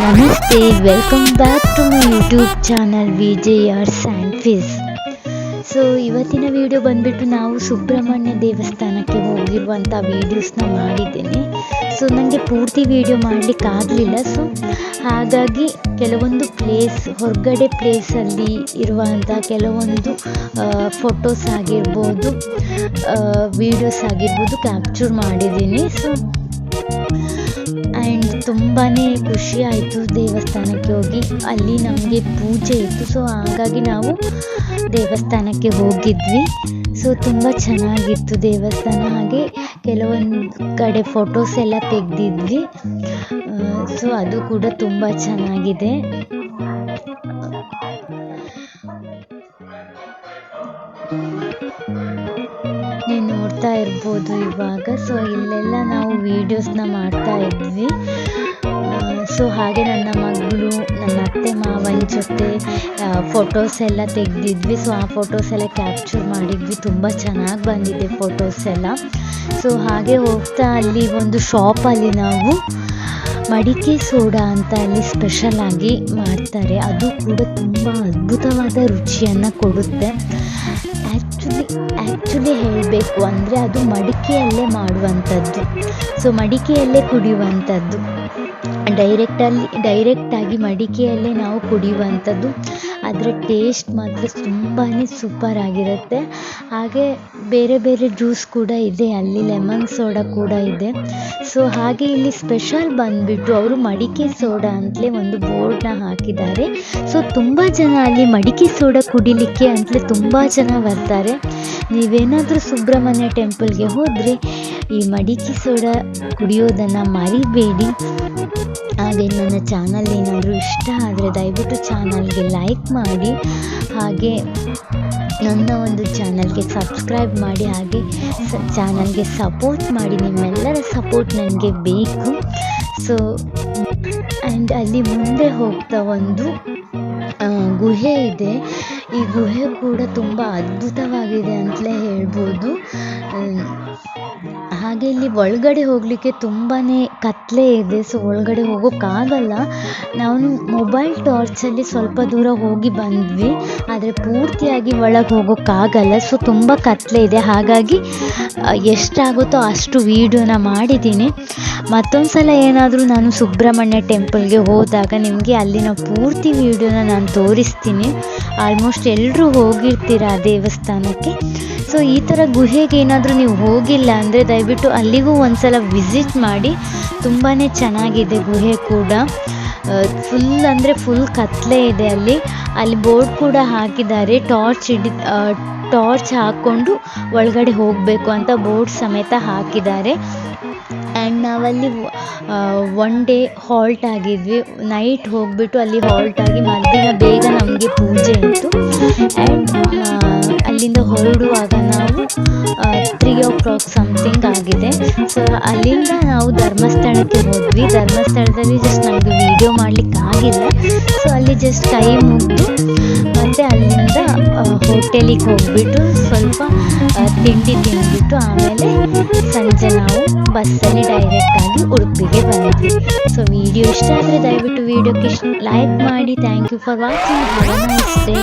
ನಮಸ್ತೆ welcome back to my YouTube channel V J hours and ಫಿಸ್ so ಇವತ್ತಿನ video ಬಂದುಬಿಟ್ಟು ನಾವು ಸುಬ್ರಹ್ಮಣ್ಯ ದೇವಸ್ಥಾನಕ್ಕೆ ಹೋಗಿರುವಂಥ ವೀಡಿಯೋಸ್ನ ಮಾಡಿದ್ದೇನೆ. ಸೊ ನನಗೆ ಪೂರ್ತಿ ವಿಡಿಯೋ ಮಾಡಲಿಕ್ಕಾಗಲಿಲ್ಲ ಸೊ ಹಾಗಾಗಿ ಕೆಲವೊಂದು ಪ್ಲೇಸ್ ಹೊರಗಡೆ ಪ್ಲೇಸಲ್ಲಿ ಇರುವಂಥ ಕೆಲವೊಂದು ಫೋಟೋಸ್ ಆಗಿರ್ಬೋದು ವೀಡಿಯೋಸ್ ಆಗಿರ್ಬೋದು ಕ್ಯಾಪ್ಚರ್ ಮಾಡಿದ್ದೀನಿ. ಸೊ ತುಂಬಾ ಖುಷಿ ಆಯಿತು ದೇವಸ್ಥಾನಕ್ಕೆ ಹೋಗಿ. ಅಲ್ಲಿ ನಮಗೆ ಪೂಜೆ ಇತ್ತು. ಸೊ ಹಾಗಾಗಿ ನಾವು ದೇವಸ್ಥಾನಕ್ಕೆ ಹೋಗಿದ್ವಿ. ಸೊ ತುಂಬ ಚೆನ್ನಾಗಿತ್ತು ದೇವಸ್ಥಾನ. ಹಾಗೆ ಕೆಲವೊಂದು ಕಡೆ ಫೋಟೋಸ್ ಎಲ್ಲ ತೆಗೆದಿದ್ವಿ. ಸೊ ಅದು ಕೂಡ ತುಂಬ ಚೆನ್ನಾಗಿದೆ. ನೀವು ನೋಡ್ತಾ ಇರ್ಬೋದು ಇವಾಗ. ಸೊ ಇಲ್ಲೆಲ್ಲ ನಾವು ವೀಡಿಯೋಸ್ನ ಮಾಡ್ತಾ ಇದ್ವಿ. ಸೊ ಹಾಗೆ ನನ್ನ ಮಗಳು, ನನ್ನ ಅತ್ತೆ ಮಾವನ ಜೊತೆ ಫೋಟೋಸ್ ಎಲ್ಲ ತೆಗೆದಿದ್ವಿ. ಸೊ ಆ ಫೋಟೋಸ್ ಎಲ್ಲ ಕ್ಯಾಪ್ಚರ್ ಮಾಡಿದ್ವಿ. ತುಂಬ ಚೆನ್ನಾಗಿ ಬಂದಿದೆ ಫೋಟೋಸ್ ಎಲ್ಲ. ಸೊ ಹಾಗೆ ಹೋಗ್ತಾ ಅಲ್ಲಿ ಒಂದು ಶಾಪಲ್ಲಿ ನಾವು ಮಡಿಕೆ ಸೋಡಾ ಅಂತ ಅಲ್ಲಿ ಸ್ಪೆಷಲ್ ಆಗಿ ಮಾಡ್ತಾರೆ. ಅದು ಕೂಡ ತುಂಬ ಅದ್ಭುತವಾದ ರುಚಿಯನ್ನು ಕೊಡುತ್ತೆ. ಆ್ಯಕ್ಚುಲಿ ಆ್ಯಕ್ಚುಲಿ ಹೇಳಬೇಕು ಅಂದರೆ ಅದು ಮಡಿಕೆಯಲ್ಲೇ ಮಾಡುವಂಥದ್ದು. ಸೊ ಮಡಿಕೆಯಲ್ಲೇ ಕುಡಿಯುವಂಥದ್ದು. ಡೈರೆಕ್ಟಲ್ಲಿ ಡೈರೆಕ್ಟಾಗಿ ಮಡಿಕೆಯಲ್ಲೇ ನಾವು ಕುಡಿಯುವಂಥದ್ದು. ಅದರ ಟೇಸ್ಟ್ ಮಾತ್ರ ತುಂಬಾ ಸೂಪರ್ ಆಗಿರುತ್ತೆ. ಹಾಗೆ ಬೇರೆ ಬೇರೆ ಜ್ಯೂಸ್ ಕೂಡ ಇದೆ, ಅಲ್ಲಿ ಲೆಮನ್ ಸೋಡಾ ಕೂಡ ಇದೆ. ಸೊ ಹಾಗೆ ಇಲ್ಲಿ ಸ್ಪೆಷಲ್ ಬಂದುಬಿಟ್ಟು ಅವರು ಮಡಿಕೆ ಸೋಡಾ ಅಂತಲೇ ಒಂದು ಬೋರ್ಡನ್ನ ಹಾಕಿದ್ದಾರೆ. ಸೊ ತುಂಬ ಜನ ಅಲ್ಲಿ ಮಡಿಕೆ ಸೋಡಾ ಕುಡಿಲಿಕ್ಕೆ ಅಂತಲೇ ತುಂಬ ಜನ ಬರ್ತಾರೆ. ನೀವೇನಾದರೂ ಸುಬ್ರಹ್ಮಣ್ಯ ಟೆಂಪಲ್ಗೆ ಹೋದರೆ ಈ ಮಡಿಕೆ ಸೋಡಾ ಕುಡಿಯೋದನ್ನು ಮರಿಬೇಡಿ. ಹಾಗೆ ನನ್ನ ಚಾನಲ್ ಏನಾದರೂ ಇಷ್ಟ ಆದರೆ ದಯವಿಟ್ಟು ಚಾನಲ್ಗೆ ಲೈಕ್ ಮಾಡಿ ಹಾಗೆ ನನ್ನ ಒಂದು ಚಾನಲ್ಗೆ ಸಬ್ಸ್ಕ್ರೈಬ್ ಮಾಡಿ ಹಾಗೆ ಸ ಚಾನಲ್ಗೆ ಸಪೋರ್ಟ್ ಮಾಡಿ, ನಿಮ್ಮೆಲ್ಲರ ಸಪೋರ್ಟ್ ನನಗೆ ಬೇಕು. ಸೊ ಆ್ಯಂಡ್ ಅಲ್ಲಿ ಮುಂದೆ ಹೋಗ್ತಾ ಒಂದು ಗುಹೆ ಇದೆ. ಈ ಗುಹೆ ಕೂಡ ತುಂಬ ಅದ್ಭುತವಾಗಿದೆ ಅಂತಲೇ ಹೇಳ್ಬೋದು. ಹಾಗೆ ಇಲ್ಲಿ ಒಳಗಡೆ ಹೋಗಲಿಕ್ಕೆ ತುಂಬಾ ಕತ್ತಲೆ ಇದೆ. ಸೊ ಒಳಗಡೆ ಹೋಗೋಕ್ಕಾಗಲ್ಲ ನಾನು ಮೊಬೈಲ್ ಟಾರ್ಚಲ್ಲಿ ಸ್ವಲ್ಪ ದೂರ ಹೋಗಿ ಬಂದ್ವಿ. ಆದರೆ ಪೂರ್ತಿಯಾಗಿ ಒಳಗೆ ಹೋಗೋಕ್ಕಾಗಲ್ಲ ಸೊ ತುಂಬ ಕತ್ತಲೆ ಇದೆ. ಹಾಗಾಗಿ ಎಷ್ಟಾಗುತ್ತೋ ಅಷ್ಟು ವೀಡಿಯೋನ ಮಾಡಿದ್ದೀನಿ. ಮತ್ತೊಂದು ಸಲ ಏನಾದರೂ ನಾನು ಸುಬ್ರಹ್ಮಣ್ಯ ಟೆಂಪಲ್ಗೆ ಹೋದಾಗ ನಿಮಗೆ ಅಲ್ಲಿನ ಪೂರ್ತಿ ವೀಡಿಯೋನ ನಾನು ತೋರಿಸ್ತೀನಿ. ಆಲ್ಮೋಸ್ಟ್ ಎಲ್ಲರೂ ಹೋಗಿರ್ತೀರ ಆ ದೇವಸ್ಥಾನಕ್ಕೆ? ಸೊ ಈ ಥರ ಗುಹೆಗೆ ಏನಾದರೂ ನೀವು ಹೋಗಿಲ್ಲ ಅಂದರೆ ದಯವಿಟ್ಟು ಅಲ್ಲಿಗೂ ಒಂದು ಸಲ ವಿಸಿಟ್ ಮಾಡಿ ತುಂಬಾ ಚೆನ್ನಾಗಿದೆ ಗುಹೆ ಕೂಡ. ಫುಲ್ ಅಂದರೆ ಫುಲ್ ಕತ್ತಲೆ ಇದೆ ಅಲ್ಲಿ. ಅಲ್ಲಿ ಬೋರ್ಡ್ ಕೂಡ ಹಾಕಿದ್ದಾರೆ, ಟಾರ್ಚ್ ಹಿಡಿ ಟಾರ್ಚ್ ಹಾಕ್ಕೊಂಡು ಒಳಗಡೆ ಹೋಗಬೇಕು ಅಂತ ಬೋರ್ಡ್ ಸಮೇತ ಹಾಕಿದ್ದಾರೆ. ಆ್ಯಂಡ್ ನಾವಲ್ಲಿ ಒನ್ ಡೇ ಹಾಲ್ಟ್ ಆಗಿದ್ವಿ. ನೈಟ್ ಹೋಗಿಬಿಟ್ಟು ಅಲ್ಲಿ ಹಾಲ್ಟ್ ಆಗಿ ಮಧ್ಯಾಹ್ನ ಬೇಗ ನಮಗೆ ಪೂಜೆ ಇತ್ತು. ಆ್ಯಂಡ್ ಅಲ್ಲಿಂದ ಹೊರಡುವಾಗ ನಾವು ತ್ರೀ ಓ ಕ್ಲಾಕ್ ಸಮಥಿಂಗ್ ಆಗಿದೆ. ಸೊ ಅಲ್ಲಿಂದ ನಾವು ಧರ್ಮಸ್ಥಳಕ್ಕೆ ಹೋದ್ವಿ. ಧರ್ಮಸ್ಥಳದಲ್ಲಿ ಜಸ್ಟ್ ನಮಗೆ ವೀಡಿಯೋ ಮಾಡಲಿಕ್ಕೆ ಆಗಿಲ್ಲ ಸೊ ಅಲ್ಲಿ ಜಸ್ಟ್ ಕೈ ಮುಗಿದು ಮತ್ತು ಅಲ್ಲಿಂದ ಹೋಟೆಲಿಗೆ ಹೋಗಿಬಿಟ್ಟು ಸ್ವಲ್ಪ ತಿಂಡಿ ತಿಂದ್ಬಿಟ್ಟು ಆಮೇಲೆ ಸಂಜೆ ನಾವು ಬಸ್ಸಲ್ಲಿ ಡೈರೆಕ್ಟಾಗಿ ಉಡುಪಿಗೆ ಬಂದ್ವಿ. ಸೊ ವಿಡಿಯೋ ಇಷ್ಟ ಆದರೆ ದಯವಿಟ್ಟು ವಿಡಿಯೋಕ್ಕೆ ಲೈಕ್ ಮಾಡಿ. Thank you for watching have nice day